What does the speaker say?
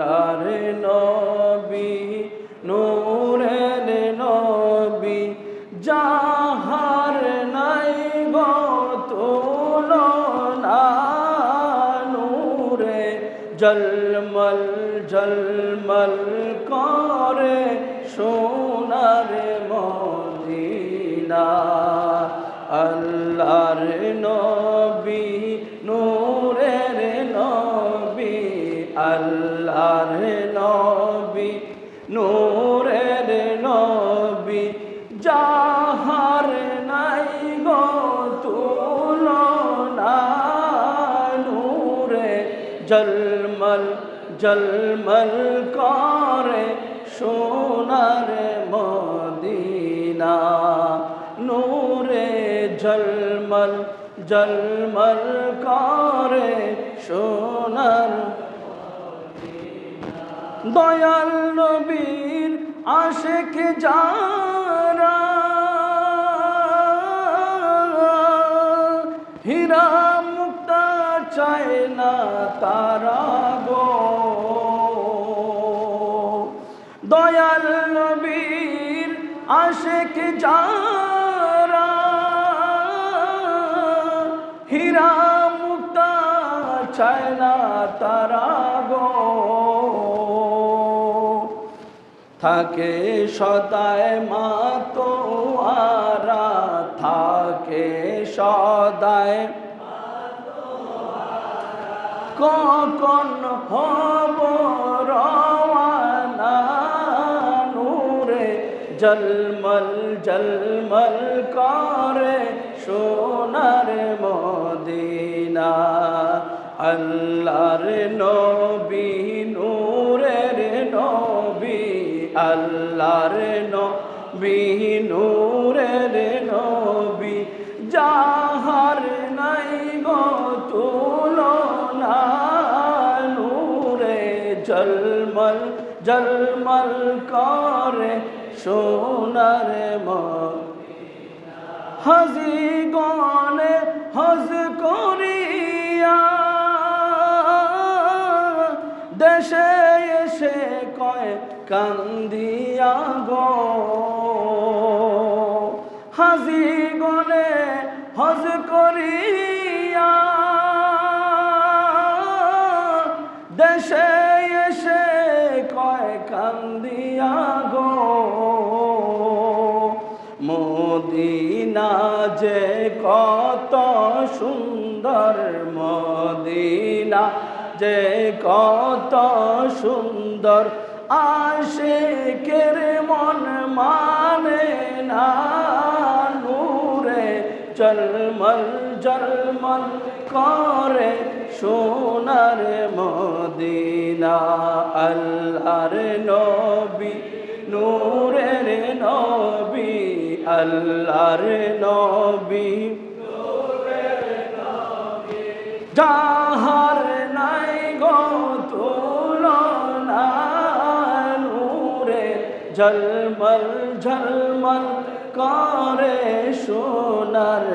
আল্লাহর নবী নূরের নবী যাহার নাই গো তুলনা নূরে জলমল জলমল করে সোনার মদিনা। জলমল জলমল করে সোনার মদিনা। নূরে জলমল জলমল করে সোনার দয়াল নবীর আশেক যারা, হীরা তারা গো দয়াল নবীর আশেক যারা, হীরা মুক্তা চায় না তারা গো থাকে সদায় মাতোয়ারা থাকে সদায় কখন হব রওয়ানা নূরে? জলমল জলমল করে সোনার মদিনা। আল্লাহর নবী নূরের নবী, আল্লাহর নবী নূরের নবী। যাহার নূরে জলমল জলমল করে সোনার হাজি গনে হজ করিয়া দেশে এসে কয় কান্দিয়া গো। হাজি গনে হজ করিয়া দেশে কান্দিয়া গো। মদিনা যে কত সুন্দর, মদিনা যে কত সুন্দর। আশেকের মন মানে না, নূরে জলমল জলমল। করে সোনার মদিনা, আল্লাহর নবী, নূরের নবী, আল্লাহর নবী, যাহার নাই গো নূরে ঝলমল ঝলমল করে সোনার